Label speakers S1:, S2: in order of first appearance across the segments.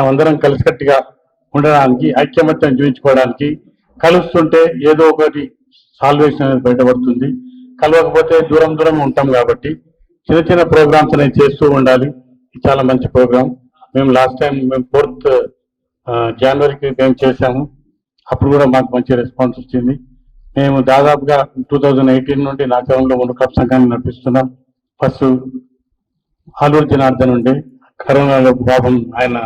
S1: మనం అందరం కలిసికట్టుగా ఉండడానికి ఐక్యమత్యం చూపించుకోవడానికి కలుస్తుంటే ఏదో ఒకటి సాల్వేషన్ అనేది బయటపడుతుంది. కలవకపోతే దూరం దూరం ఉంటాం కాబట్టి చిన్న చిన్న ప్రోగ్రామ్స్ అనేవి చేస్తూ ఉండాలి. చాలా మంచి ప్రోగ్రామ్ మేము లాస్ట్ టైం మేము ఫోర్త్ జనవరికి మేము చేశాము. అప్పుడు కూడా మాకు మంచి రెస్పాన్స్ వచ్చింది. మేము దాదాపుగా టూ థౌజండ్ ఎయిటీన్ నుండి నాచరంలో మూడు క్లబ్ సంఘాన్ని నడిపిస్తున్నాం. ఫస్ట్ ఆలూరు జనార్దన్ ఉండే కరోనాలో పాపం ఆయన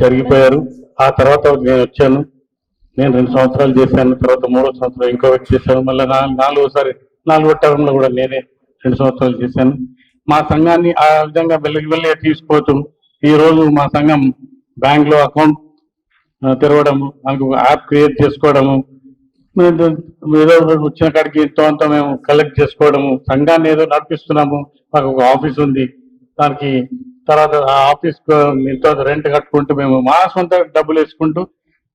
S1: జరిగిపోయారు. ఆ తర్వాత నేను వచ్చాను. నేను రెండు సంవత్సరాలు చేశాను. తర్వాత మూడో సంవత్సరం ఇంకో వ్యక్తి చేశాను. మళ్ళీ నాలుగోసారి నాలుగో టర్మ్లో కూడా నేనే రెండు సంవత్సరాలు చేశాను. మా సంఘాన్ని ఆ విధంగా వెళ్ళి వెళ్ళి తీసుకుపోతూ ఈ రోజు మా సంఘం బ్యాంక్లో అకౌంట్ తెరవడము మనకు యాప్ క్రియేట్ చేసుకోవడము ఏదో వచ్చిన కాడికి ఇంతో అంత మేము కలెక్ట్ చేసుకోవడము సంఘాన్ని ఏదో నడిపిస్తున్నాము మాకు ఒక ఆఫీస్ ఉంది. దానికి తర్వాత ఆ ఆఫీస్ ఇంతో రెంట్ కట్టుకుంటూ మేము మా సొంత డబ్బులు వేసుకుంటూ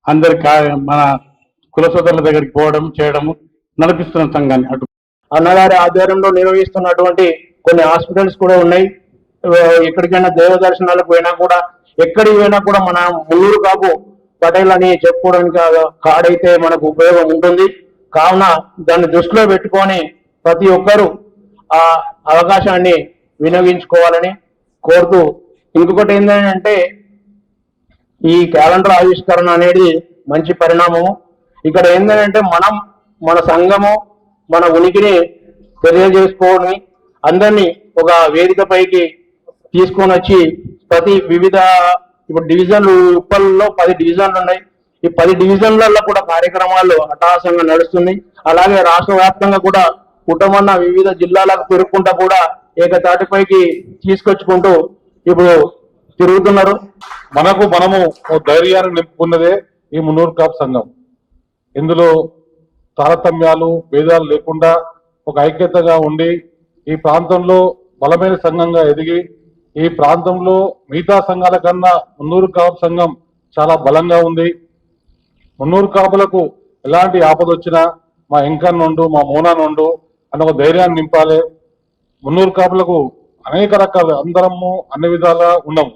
S1: అందరి మన కుల సోదరుల దగ్గరికి పోవడం చేయడము నడిపిస్తున్న సంఘాన్ని అటు.
S2: అన్నగారి ఆధ్వర్యంలో నిర్వహిస్తున్నటువంటి కొన్ని హాస్పిటల్స్ కూడా ఉన్నాయి. ఎక్కడికైనా దేవ దర్శనాలకు పోయినా కూడా ఎక్కడికి పోయినా కూడా మన ముల్లూరు కాపు పటేల్ అని చెప్పుకోవడానికి కాడైతే మనకు ఉపయోగం ఉంటుంది. కావున దాన్ని దృష్టిలో పెట్టుకొని ప్రతి ఒక్కరూ ఆ అవకాశాన్ని వినియోగించుకోవాలని కోరుతూ ఇంకొకటి ఏంటంటే ఈ క్యాలెండర్ ఆవిష్కరణ అనేది మంచి పరిణామము. ఇక్కడ ఏంటంటే మనం మన సంఘము మన ఉనికిని తెలియజేసుకోని అందరినీ ఒక వేదికపైకి తీసుకొని వచ్చి ప్రతి వివిధ ఇప్పుడు డివిజన్లు ఉప్పల్లో పది డివిజన్లు ఉన్నాయి. ఈ పది డివిజన్లలో కూడా కార్యక్రమాలు అట్టహాసంగా నడుస్తుంది అలాగే రాష్ట్ర వ్యాప్తంగా కూడా కుటుంబన్న వివిధ జిల్లాలకు తిరుగుకుంటా కూడా ఏకతాటిపైకి తీసుకొచ్చుకుంటూ ఇప్పుడు తిరుగుతున్నారు.
S3: మనకు మనము ఓ ధైర్యాన్ని నింపుకున్నదే ఈ మున్నూరు కాపు సంఘం. ఇందులో తారతమ్యాలు భేదాలు లేకుండా ఒక ఐక్యతగా ఉండి ఈ ప్రాంతంలో బలమైన సంఘంగా ఎదిగి ఈ ప్రాంతంలో మిగతా సంఘాల కన్నా మున్నూరు కాపు సంఘం చాలా బలంగా ఉంది. మున్నూరు కాపులకు ఎలాంటి ఆపద వచ్చినా మా ఇంకన్ నుండు మా మోనా నుండు అని ఒక ధైర్యాన్ని నింపాలి. మున్నూరు కాపులకు అనేక రకాల అందరము అన్ని విధాలా ఉన్నాము.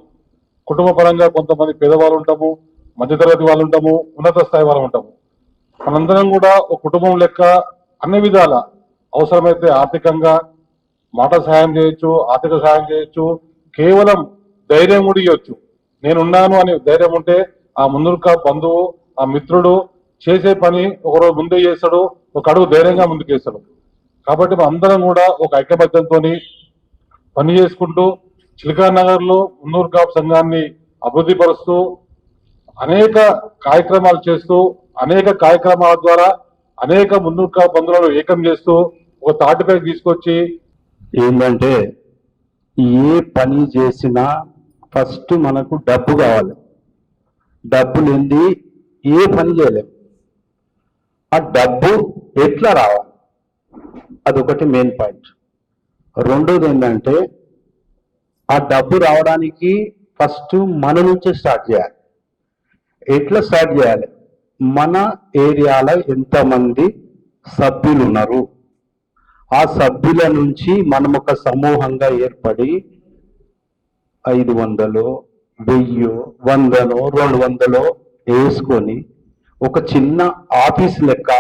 S3: కుటుంబ పరంగా కొంతమంది పేదవాళ్ళు ఉంటాము మధ్యతరగతి వాళ్ళు ఉంటాము ఉన్నత స్థాయి వాళ్ళు ఉంటాము. మనందరం కూడా ఒక కుటుంబం లెక్క అన్ని విధాల అవసరమైతే ఆర్థికంగా మాట సహాయం చేయొచ్చు ఆర్థిక సహాయం చేయొచ్చు కేవలం ధైర్యం కూడా ఇవ్వచ్చు నేనున్నాను అని ధైర్యం ఉంటే ఆ ముందుక బంధువు ఆ మిత్రుడు చేసే పని ఒకరోజు ముందే చేస్తాడు ఒక అడుగు ధైర్యంగా ముందుకేస్తాడు. కాబట్టి మనం అందరం కూడా ఒక ఐక్యబద్ధంతో పని చేసుకుంటూ చిలికా నగర్లో ఉన్నూరు కాపు సంఘాన్ని అభివృద్ధి పరుస్తూ అనేక కార్యక్రమాలు చేస్తూ అనేక కార్యక్రమాల ద్వారా అనేక మున్నూరు కాపు బంధువులను ఏకం చేస్తూ ఒక తాటిపై తీసుకొచ్చి
S1: ఏంటంటే ఏ పని చేసినా ఫస్ట్ మనకు డబ్బు కావాలి. డబ్బు లేనిది ఏ పని చేయలేం. ఆ డబ్బు ఎట్లా రావాలి? అదొకటి మెయిన్ పాయింట్ రెండోది ఏంటంటే ఆ డబ్బు రావడానికి ఫస్ట్ మన నుంచే స్టార్ట్ చేయాలి. ఎట్లా స్టార్ట్ చేయాలి? మన ఏరియాలో ఎంతమంది సభ్యులు ఉన్నారు ఆ సభ్యుల నుంచి మనం ఒక సమూహంగా ఏర్పడి ఐదు వందలు వెయ్యి వందలో రెండు వందలో వేసుకొని ఒక చిన్న ఆఫీస్ లెక్క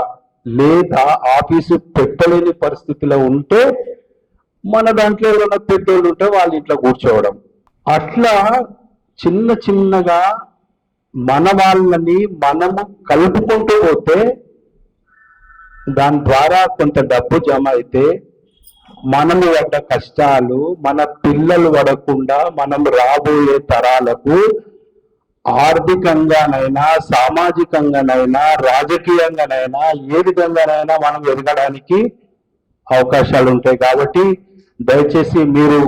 S1: లేదా ఆఫీసు పెట్టలేని పరిస్థితిలో ఉంటే మన దాంట్లో ఎవరైనా పెద్దోళ్ళు ఉంటే వాళ్ళ ఇంట్లో కూర్చోవడం. అట్లా చిన్న చిన్నగా మన వాళ్ళని మనము కలుపుకుంటూ పోతే దాని ద్వారా కొంత డబ్బు జమ అయితే మనము పడ్డ కష్టాలు మన పిల్లలు పడకుండా మనం రాబోయే తరాలకు ఆర్థికంగానైనా సామాజికంగానైనా రాజకీయంగానైనా ఏ విధంగానైనా మనం ఎదగడానికి అవకాశాలు ఉంటాయి కాబట్టి దయచేసి మీరు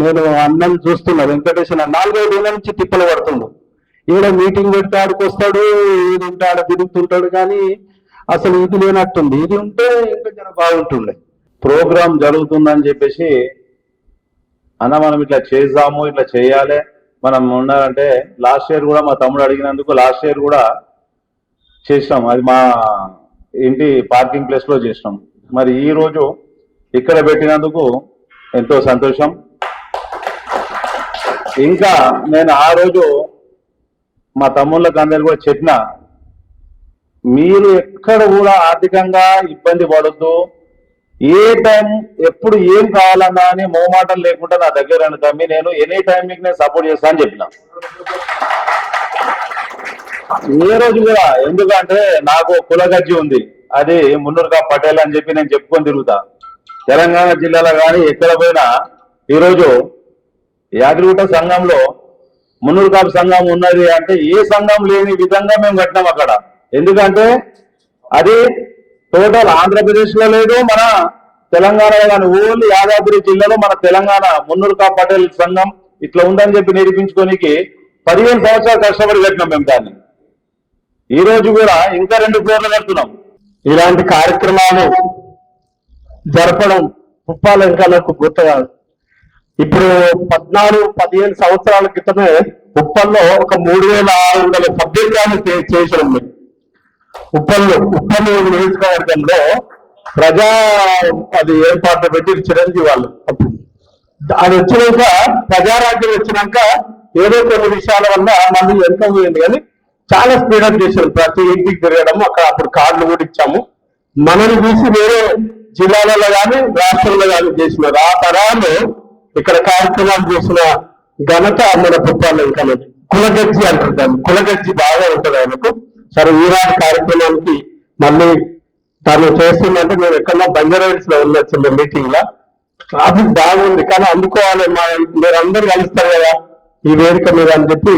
S1: నేను అన్నం చూస్తున్నా వెంకటేశ్వర నాలుగైదు ఏళ్ళ నుంచి తిప్పలు పడుతుండు. ఈడ మీటింగ్ పెడితే ఆడికి వస్తాడు ఇది ఉంటే ఆడ తిరుగుతుంటాడు కానీ అసలు ఇది లేనట్టుంది. ఇది ఉంటే ఇంకా జర బాగుంటుండే.
S4: ప్రోగ్రామ్ జరుగుతుందని చెప్పేసి అన్న మనం ఇట్లా చేద్దాము ఇట్లా చేయాలి. మనం ఉన్నారంటే లాస్ట్ ఇయర్ కూడా మా తమ్ముడు అడిగినందుకు లాస్ట్ ఇయర్ కూడా చేసినాం. అది మా ఇంటి పార్కింగ్ ప్లేస్లో చేసినాం. మరి ఈ రోజు ఇక్కడ పెట్టినందుకు ఎంతో సంతోషం. ఇంకా నేను ఆ రోజు మా తమ్ముళ్ళకి అందరు కూడా చెప్పిన మీరు ఎక్కడ కూడా ఆర్థికంగా ఇబ్బంది పడొద్దు. ఏ టైం ఎప్పుడు ఏం కావాలన్నా అని మోమాటం లేకుండా నా దగ్గర తమ్మి. నేను ఎనీ టైం మీకు నేను సపోర్ట్ చేస్తాను అని చెప్పిన. ఏ రోజు కూడా ఎందుకంటే నాకు కులగజ్జి ఉంది. అది మున్నూరుగా పటేల్ అని చెప్పి నేను చెప్పుకొని తిరుగుతా. తెలంగాణ జిల్లాలో కానీ ఎక్కడ పోయినా ఈరోజు యాదగిరిగుట్ట సంఘంలో మున్నూరు కాపు సంఘం ఉన్నది అంటే ఏ సంఘం లేని విధంగా మేము కట్టినాం అక్కడ. ఎందుకంటే అది టోటల్ ఆంధ్రప్రదేశ్లో లేదు మన తెలంగాణలో కానీ ఓన్లీ యాదాద్రి జిల్లాలో మన తెలంగాణ మున్నూరుకా పటేల్ సంఘం ఇట్లా ఉందని చెప్పి నిరూపించుకోనికి పదిహేను సంవత్సరాలు కష్టపడి కట్టినాం మేము దాన్ని. ఈ రోజు కూడా ఇంకా రెండు ఫ్లోర్లు కడుతున్నాం.
S2: ఇలాంటి కార్యక్రమాలు జరపడం ఉప్పాల వెంకాలకు గుర్తు కాదు. ఇప్పుడు పద్నాలుగు పదిహేను సంవత్సరాల క్రితమే ఉప్పల్లో ఒక మూడు వేల ఆరు వందల సభ్యులు చేసినాం మేము ఉప్పల్లో ఉప్పల్ నియోజకవర్గంలో ప్రజా అది ఏర్పాట్లు పెట్టి చిరంజీవి వాళ్ళు అప్పుడు అది వచ్చినాక ప్రజారాజ్యం వచ్చినాక ఏదో కొన్ని విషయాల వల్ల మళ్ళీ వెనుక పోయింది. కానీ చాలా స్పీడప్ చేశారు. ప్రతి ఇంటికి తిరగడం అక్కడ అప్పుడు కార్డులు కూడా ఇచ్చాము. మనల్ని చూసి వేరే జిల్లాలలో కానీ రాష్ట్రంలో కానీ చేసినారు. ఆ తరాలు ఇక్కడ కార్యక్రమాలు చేసిన ఘనత మన పుట్టాలు ఇంకా కులగజ్జి అంటారు దాన్ని. కులగజ్జి బాగా ఉంటుంది ఆయనకు. సరే ఈనాటి కార్యక్రమానికి మళ్ళీ తను చేస్తుందంటే మేము ఎక్కడో బంజారాహిల్స్లో ఉన్న చిన్న మీటింగ్లో. ట్రాఫిక్ బాగుంది కానీ అందుకోవాలి మా మీరు అందరు కలుస్తారు కదా ఈ వేదిక మీద అని చెప్పి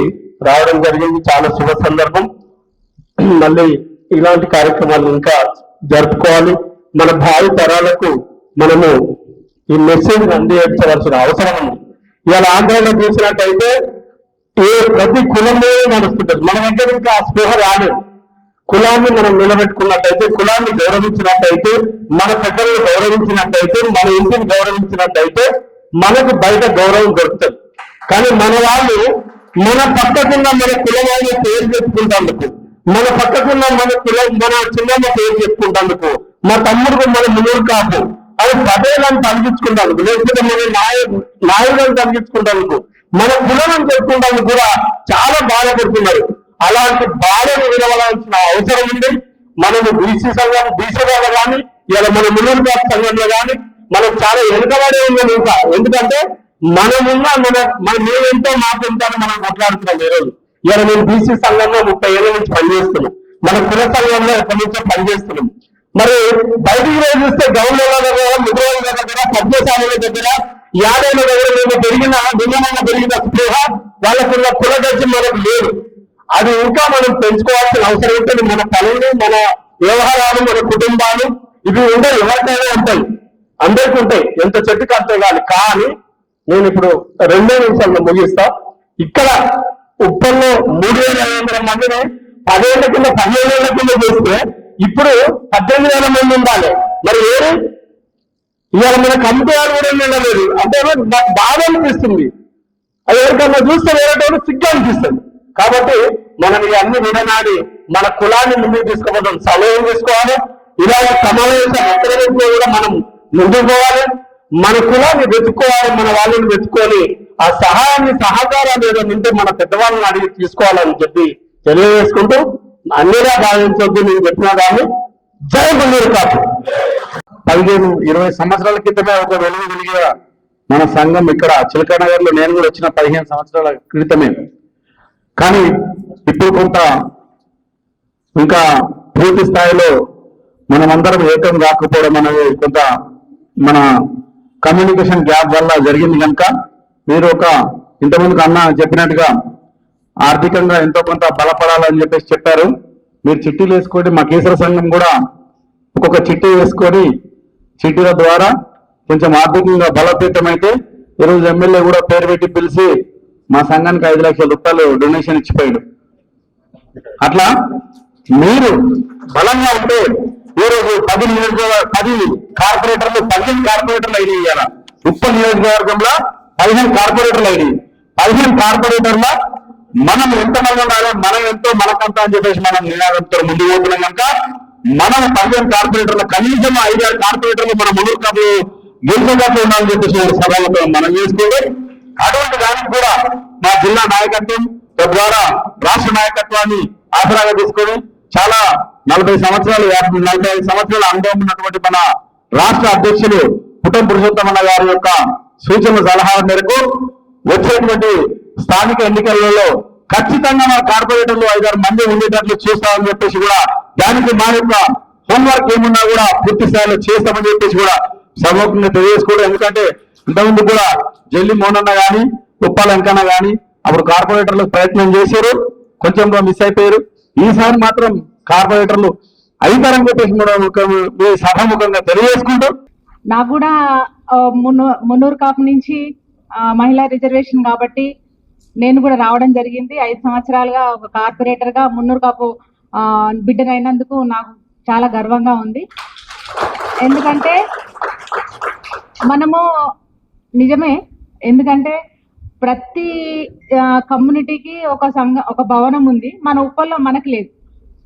S2: రావడం జరిగింది. చాలా శుభ సందర్భం. మళ్ళీ ఇలాంటి కార్యక్రమాలు ఇంకా జరుపుకోవాలి. మన భావి తరాలకు మనము ఈ మెసేజ్ అందించవలసిన అవసరం ఉంది. ఇవాళ ఆంధ్రలో చూసినట్టయితే ఏ ప్రతి కులమే నడుస్తుంటది మన దగ్గర ఇంకా ఆ స్పృహ రాలేదు. కులాన్ని మనం నిలబెట్టుకున్నట్టయితే కులాన్ని గౌరవించినట్టయితే మన పెద్దలను గౌరవించినట్టయితే మన ఇంటిని గౌరవించినట్టయితే మనకు బయట గౌరవం దొరుకుతుంది. కానీ మన వాళ్ళు మన పక్కకున్న మన కులవాళ్ళ పేరు చెప్పుకుంటేందుకు మన పక్కకున్న మన కులం మన చిన్నమ్మ పేరు చెప్పుకుంటేందుకు మా తమ్ముడు మన మునురు కాపు అది పదేళ్ళని తగ్గించుకుంటాను లేకపోతే మన నాయ నాయులను తగ్గించుకుంటాను మన కులం చెప్పుకుంటాను కూడా చాలా బాధపడుతున్నారు. అలాంటి బాధను విడవలసిన అవసరం ఉంది. మనము బీసీ సంఘం బీసీ కానీ ఇలా మన మున్నూరు కాపు సంఘంలో కానీ మనం చాలా వెనుకబడే ఉన్నాం ఇంకా. ఎందుకంటే మనమున్న మన మన మేమెంతో మాకెంతో మనం కొట్లాడుతున్నాం ఈరోజు. ఇలా మేము బీసీ సంఘంలో ముప్పై ఏళ్ళ నుంచి పనిచేస్తున్నాం. మన కుల సంఘంలో ఎప్పటి నుంచో పనిచేస్తున్నాం. మరి బయటికి రోజు చూస్తే గౌరవ దగ్గర ముద్రవాళ్ళ దగ్గర పద్మశాలుల దగ్గర యాదవుల దగ్గర మేము పెరిగిన భిన్నమైన పెరిగిన స్పృహ వాళ్ళకున్న కుల గజ్జి మనకు లేదు. అది ఇంకా మనం పెంచుకోవాల్సిన అవసరం ఉంటుంది. మన పనులు మన వ్యవహారాలు మన కుటుంబాలు ఇవి ఉంటే ఎవరికైనా ఉంటాయి. అందరికీ ఉంటాయి. ఎంత చెట్టుకు అంతే కాదు కానీ నేను ఇప్పుడు రెండో నిమిషాల్లో ముగిస్తా. ఇక్కడ ఉప్పల్లో మూడు వేల ఐదు వందల మందిని పదేళ్ళ కింద పదిహేను ఏళ్ళ కింద చేస్తే ఇప్పుడు పద్దెనిమిది వేల మంది ఉండాలి. మరి ఏది? ఇవాళ మన కమిటీ వాళ్ళు కూడా నిండలేదు అంటే నాకు బాధ అనిపిస్తుంది. అది ఎవరికన్నా చూస్తే వేరేటోడు సిగ్గు అనిపిస్తుంది. కాబట్టి మనం ఇవన్నీ విడనాడి మన కులాన్ని ముందుకు తీసుకుపోతాం సమయం తీసుకోవాలి. ఇలాంటి సమావేశం ఎక్కడైతే కూడా మనం ముందుకు పోవాలి. మన కులాన్ని వెతుక్కోవాలి మన వాళ్ళని వెతుక్కొని ఆ సహాయాన్ని సహకారం ఏదైనా ఉంటే మన పెద్దవాళ్ళని అడిగి తీసుకోవాలని చెప్పి తెలియజేసుకుంటూ అన్నిలా భావించొద్దు నేను చెప్పిన దాన్ని జై మందిర్ కాపు
S5: పదిహేను ఇరవై సంవత్సరాల క్రితమే ఒక వెలుగు వెలిగిన మన సంఘం ఇక్కడ చిలక లో నేను కూడా వచ్చిన పదిహేను సంవత్సరాల క్రితమే. కానీ ఇప్పుడు కొంత ఇంకా పూర్తి స్థాయిలో మనమందరం ఏకం కాకపోవడం అనేది కొంత మన కమ్యూనికేషన్ గ్యాప్ వల్ల జరిగింది కనుక మీరు ఒక ఇంతకుముందుకు అన్న చెప్పినట్టుగా ఆర్థికంగా ఎంతో కొంత బలపడాలని చెప్పేసి చెప్పారు. మీరు చిట్టీలు వేసుకోండి మా కేసర సంఘం కూడా ఒక్కొక్క చిట్టి వేసుకొని చిట్టీల ద్వారా కొంచెం ఆర్థికంగా బలోపేతం అయితే ఈరోజు ఎమ్మెల్యే కూడా పేరు పెట్టి పిలిచి మా సంఘానికి ఐదు లక్షల రూపాయలు డొనేషన్ ఇచ్చిపోయాడు. అట్లా మీరు బలంగా ఉంటే ఈరోజు పది నియోజకవర్గ పది కార్పొరేటర్లు పదిహేను కార్పొరేటర్లు అయినాయి ఇవాళ. ఉప్ప నియోజకవర్గంలో పదిహేను కార్పొరేటర్లు అయినాయి. పదిహేను కార్పొరేటర్ల మనం ఎంతమంది ఉండాలి మనం ఎంతో మనకంత అని చెప్పేసి మనం నినాదంతో ముందుకు పోతున్నాం కనుక మనం పదిహేను కార్పొరేటర్లు కనీసం ఐదారు కార్పొరేటర్లు మన ముందు కబు గెలిచేటట్లు ఉండాలని చెప్పేసి సభలో మనం చేసుకోవాలి? అటువంటి దానికి కూడా మా జిల్లా నాయకత్వం తద్వారా రాష్ట్ర నాయకత్వాన్ని ఆసరాగా తీసుకొని చాలా నలభై సంవత్సరాలు యాభై నలభై ఐదు సంవత్సరాల అనుభవం ఉన్నటువంటి మన రాష్ట్ర అధ్యక్షులు కుటుంబ పురుషోత్తమన్న గారి యొక్క సూచన సలహాల మేరకు వచ్చేటువంటి స్థానిక ఎన్నికలలో ఖచ్చితంగా మన కార్పొరేటర్లు ఐదారు మంది ఉండేటట్లు చూస్తామని చెప్పేసి కూడా దానికి మా యొక్క హోంవర్క్ ఏమున్నా కూడా పూర్తి స్థాయిలో చేస్తామని చెప్పేసి కూడా సమూహంగా తెలియజేసుకోవడం. ఎందుకంటే ఇంతకుముందు కూడా జల్లి మోనన్న కానీ ఉప్పాల వెంకన్న కానీ అప్పుడు కార్పొరేటర్లు ప్రయత్నం చేశారు. కొంచెం మిస్ అయిపోయారు. ఈసారి మాత్రం కార్పొరేటర్లు అయితారని చెప్పేసి మీ సభాముఖంగా తెలియజేసుకుంటూ
S6: నాకు కూడా మున్నూ- మున్నూరు కాపు నుంచి మహిళా రిజర్వేషన్ కాబట్టి నేను కూడా రావడం జరిగింది. ఐదు సంవత్సరాలుగా ఒక కార్పొరేటర్గా మున్నూరు కాపు బిడ్డనైనందుకు నాకు చాలా గర్వంగా ఉంది. ఎందుకంటే మనము నిజమే. ఎందుకంటే ప్రతి కమ్యూనిటీకి ఒక సంఘ ఒక భవనం ఉంది. మన ఉప్పల్లో మనకు లేదు.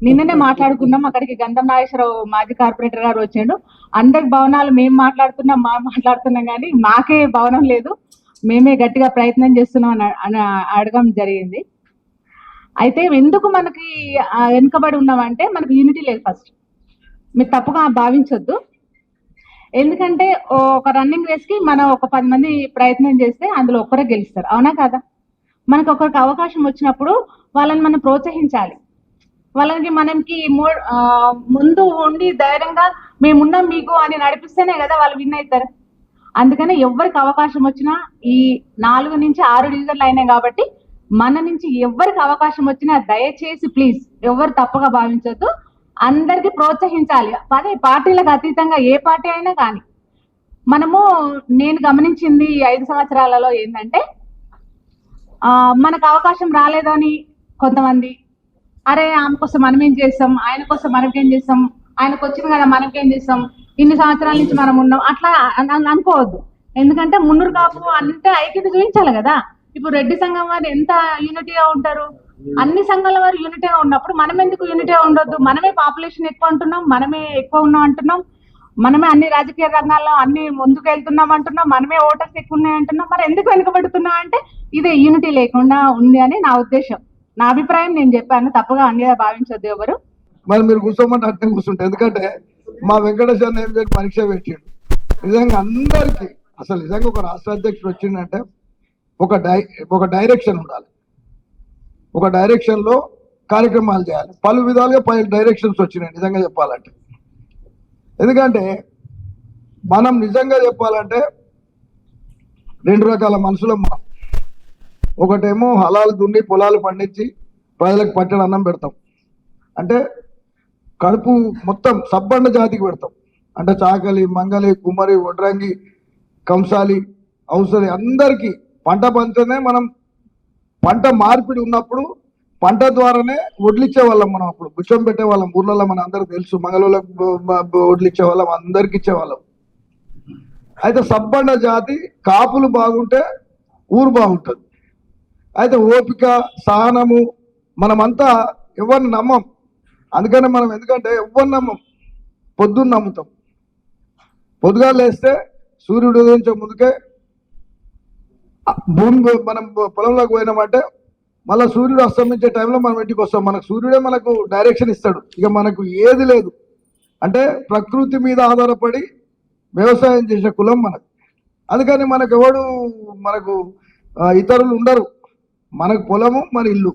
S6: నిన్ననే మాట్లాడుకున్నాం. అక్కడికి గంధం నాగేశ్వరరావు మాజీ కార్పొరేటర్ గారు వచ్చాడు. అందరి భవనాలు మేము మాట్లాడుతున్నాం మా మాట్లాడుతున్నాం కానీ మాకే భవనం లేదు. మేమే గట్టిగా ప్రయత్నం చేస్తున్నాం అని అడగడం జరిగింది. అయితే ఎందుకు మనకి వెనుకబడి ఉన్నామంటే మనకి యూనిటీ లేదు ఫస్ట్ మీరు తప్పుగా భావించొద్దు. ఎందుకంటే ఒక రన్నింగ్ రేస్కి మనం ఒక పది మంది ప్రయత్నం చేస్తే అందులో ఒక్కరే గెలుస్తారు. అవునా కదా? మనకు ఒకరికి అవకాశం వచ్చినప్పుడు వాళ్ళని మనం ప్రోత్సహించాలి. వాళ్ళకి మనకి ముందు ఉండి ధైర్యంగా మేమున్నాం మీకు అని నడిపిస్తేనే కదా వాళ్ళు విన్ అవుతారు. అందుకని ఎవరికి అవకాశం వచ్చినా ఈ నాలుగు నుంచి ఆరు డివిజన్లు అయినాయి కాబట్టి మన నుంచి ఎవరికి అవకాశం వచ్చినా దయచేసి ప్లీజ్ ఎవరు తప్పగా భావించొద్దు. అందరికి ప్రోత్సహించాలి. అదే పార్టీలకు అతీతంగా ఏ పార్టీ అయినా కానీ. మనము నేను గమనించింది ఈ ఐదు సంవత్సరాలలో ఏంటంటే ఆ, మనకు అవకాశం రాలేదని కొంతమంది అరే ఆమె కోసం మనం ఏం చేస్తాం ఆయన కోసం మనకేం చేస్తాం ఆయనకు వచ్చింది కదా మనకేం చేస్తాం ఇన్ని సంవత్సరాల నుంచి మనం ఉన్నాం అట్లా అనుకోవద్దు. ఎందుకంటే మున్నూరు కాపు అంటే ఐక్యత చూపించాలి కదా. ఇప్పుడు రెడ్డి సంఘం వారు ఎంత యూనిటీగా ఉంటారు? అన్ని సంఘాల వారు యూనిటీగా ఉన్నప్పుడు మనం ఎందుకు యూనిటీగా ఉండొద్దు? మనమే పాపులేషన్ ఎక్కువ అంటున్నాం మనమే ఎక్కువ ఉన్నాం అంటున్నాం మనమే అన్ని రాజకీయ రంగాల్లో అన్ని ముందుకు వెళ్తున్నాం అంటున్నాం మనమే ఓటర్స్ ఎక్కువ ఉన్నాయి అంటున్నాం. మరి ఎందుకు వెనుకబడుతున్నాం అంటే ఇదే యూనిటీ లేకుండా ఉంది అని నా ఉద్దేశం. నా అభిప్రాయం నేను చెప్పాను తప్పుగా అన్నిగా భావించొద్దు ఎవరు.
S7: మరి మీరు కూర్చోమంటే అర్థం కూర్చుంటే ఎందుకంటే మా వెంకటేశ్వర ఏం పరీక్ష పెట్టిండు. నిజంగా అందరికీ అసలు నిజంగా ఒక రాష్ట్ర అధ్యక్షుడు వచ్చిండంటే ఒక డై ఒక డైరెక్షన్ ఉండాలి. ఒక డైరెక్షన్లో కార్యక్రమాలు చేయాలి. పలు విధాలుగా పలు డైరెక్షన్స్ వచ్చినాయి నిజంగా చెప్పాలంటే. ఎందుకంటే మనం నిజంగా చెప్పాలంటే రెండు రకాల మనుషులు మనం. ఒకటేమో హలాలు దున్ని పొలాలు పండించి ప్రజలకు పట్టెడు అన్నం పెడతాం. అంటే కడుపు మొత్తం సబ్బండ జాతికి పెడతాం. అంటే చాకలి మంగలి కుమ్మరి వడ్రంగి కంసాలి ఔషధి అందరికీ పంట పంచనే మనం పంట మార్పిడి ఉన్నప్పుడు పంట ద్వారానే వడ్లిచ్చే వాళ్ళం మనం అప్పుడు. భుషం పెట్టే వాళ్ళం. ఊర్లలో మన అందరికి తెలుసు. మంగళూరులకు వడ్లిచ్చే వాళ్ళం. అందరికి ఇచ్చేవాళ్ళం అయితే సబ్బండ జాతి కాపులు బాగుంటే ఊరు బాగుంటుంది. అయితే ఓపిక సహనము మనమంతా ఎవరిని నమ్మం. అందుకని మనం ఎందుకంటే ఎవరిని నమ్మం? పొద్దున్న నమ్ముతాం. పొద్దుగా లేస్తే సూర్యుడు ఉదయించే ముందుకే భూమి మనం పొలంలోకి పోయినామంటే మళ్ళీ సూర్యుడు అస్తమించే టైంలో మనం ఇంటికి వస్తాం. మనకు సూర్యుడే మనకు డైరెక్షన్ ఇస్తాడు. ఇక మనకు ఏది లేదు. అంటే ప్రకృతి మీద ఆధారపడి వ్యవసాయం చేసే కులం మనకు. అందుకని మనకు ఎవడు మనకు ఇతరులు ఉండరు. మనకు పొలము మన ఇల్లు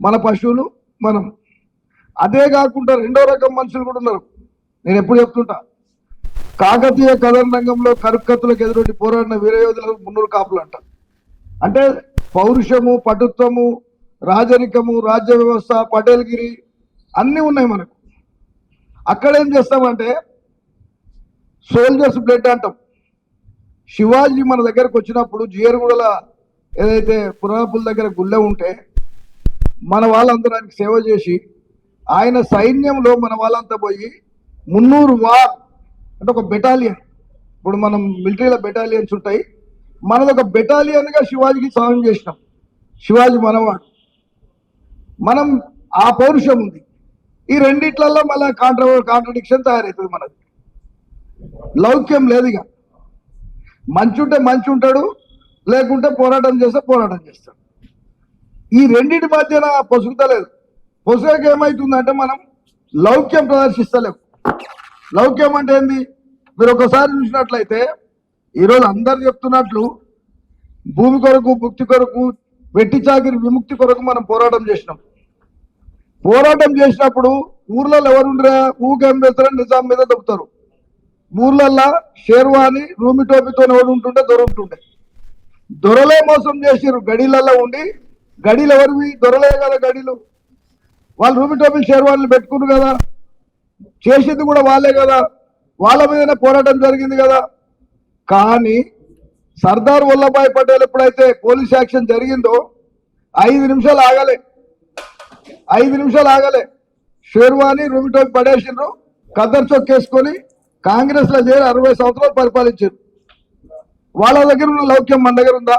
S7: మన పశువులు మనం. అదే కాకుండా రెండో రకం మనుషులు కూడా ఉన్నారు నేను ఎప్పుడు చెప్తుంటా. కాకతీయ కథన రంగంలో కరుక్కత్తులకు ఎదురొడ్డి పోరాడిన వీరయోధులకు మున్నూరు కాపులు అంట. అంటే పౌరుషము పటుత్వము రాజరికము రాజ్య వ్యవస్థ పటేల్గిరి అన్నీ ఉన్నాయి మనకు. అక్కడ ఏం చేస్తామంటే సోల్జర్స్ బ్లడ్ అంటాం. శివాజీ మన దగ్గరకు వచ్చినప్పుడు జియర్గూడల ఏదైతే పురాపుల దగ్గర గుళ్ళె ఉంటే మన వాళ్ళందరానికి సేవ చేసి ఆయన సైన్యంలో మన వాళ్ళంతా పోయి మున్నూరు వార్ అంటే ఒక బెటాలియన్ ఇప్పుడు మనం మిలిటరీలో బెటాలియన్స్ ఉంటాయి. మనది ఒక బెటాలియన్గా శివాజీకి సహాయం చేసినాం. శివాజీ మనవాడు. మనం ఆ పౌరుషం ఉంది. ఈ రెండిట్లలో మళ్ళీ కాంట్ర కాంట్రడిక్షన్ తయారవుతుంది మనది. లౌక్యం లేదు ఇక. మంచి ఉంటే మంచి ఉంటాడు లేకుంటే పోరాటం చేస్తే పోరాటం చేస్తాడు. ఈ రెండింటి మధ్యన పొసుగుతలేదు పొసగక ఏమవుతుందంటే మనం లౌక్యం ప్రదర్శిస్తలేం. లౌక్యం అంటే ఏంది? మీరు ఒకసారి చూసినట్లయితే ఈరోజు అందరు చెప్తున్నట్లు భూమి కొరకు భుక్తి కొరకు వెట్టి చాకిరి విముక్తి కొరకు మనం పోరాటం చేసినాం. పోరాటం చేసినప్పుడు ఊర్లలో ఎవరుండ్రా ఊకేం వెళ్తారని నిజాం మీద దొబ్బుతారు ఊర్లల్లో షేర్వాని రూమి టోపీతో ఎవరు ఉంటుండే? దొర దొరలే మోసం చేసిర్రు. గడిలలో ఉండి గడిలు ఎవరివి? దొరలే కదా గడిలు. వాళ్ళు రూమి టోపీలు షేర్వాన్లు పెట్టుకున్నారు కదా. చేసింది కూడా వాళ్ళే కదా. వాళ్ళ మీదనే పోరాటం జరిగింది కదా. కానీ సర్దార్ వల్లభాయ్ పటేల్ ఎప్పుడైతే పోలీస్ యాక్షన్ జరిగిందో ఐదు నిమిషాలు ఆగలే. ఐదు నిమిషాలు ఆగలే. షేర్వాణి రూమి పడేసిండ్రు కదర్ చొక్కేసుకొని కాంగ్రెస్లో చేరి అరవై సంవత్సరాలు పరిపాలించారు వాళ్ళ దగ్గర ఉన్న లౌక్యం మన దగ్గర ఉందా?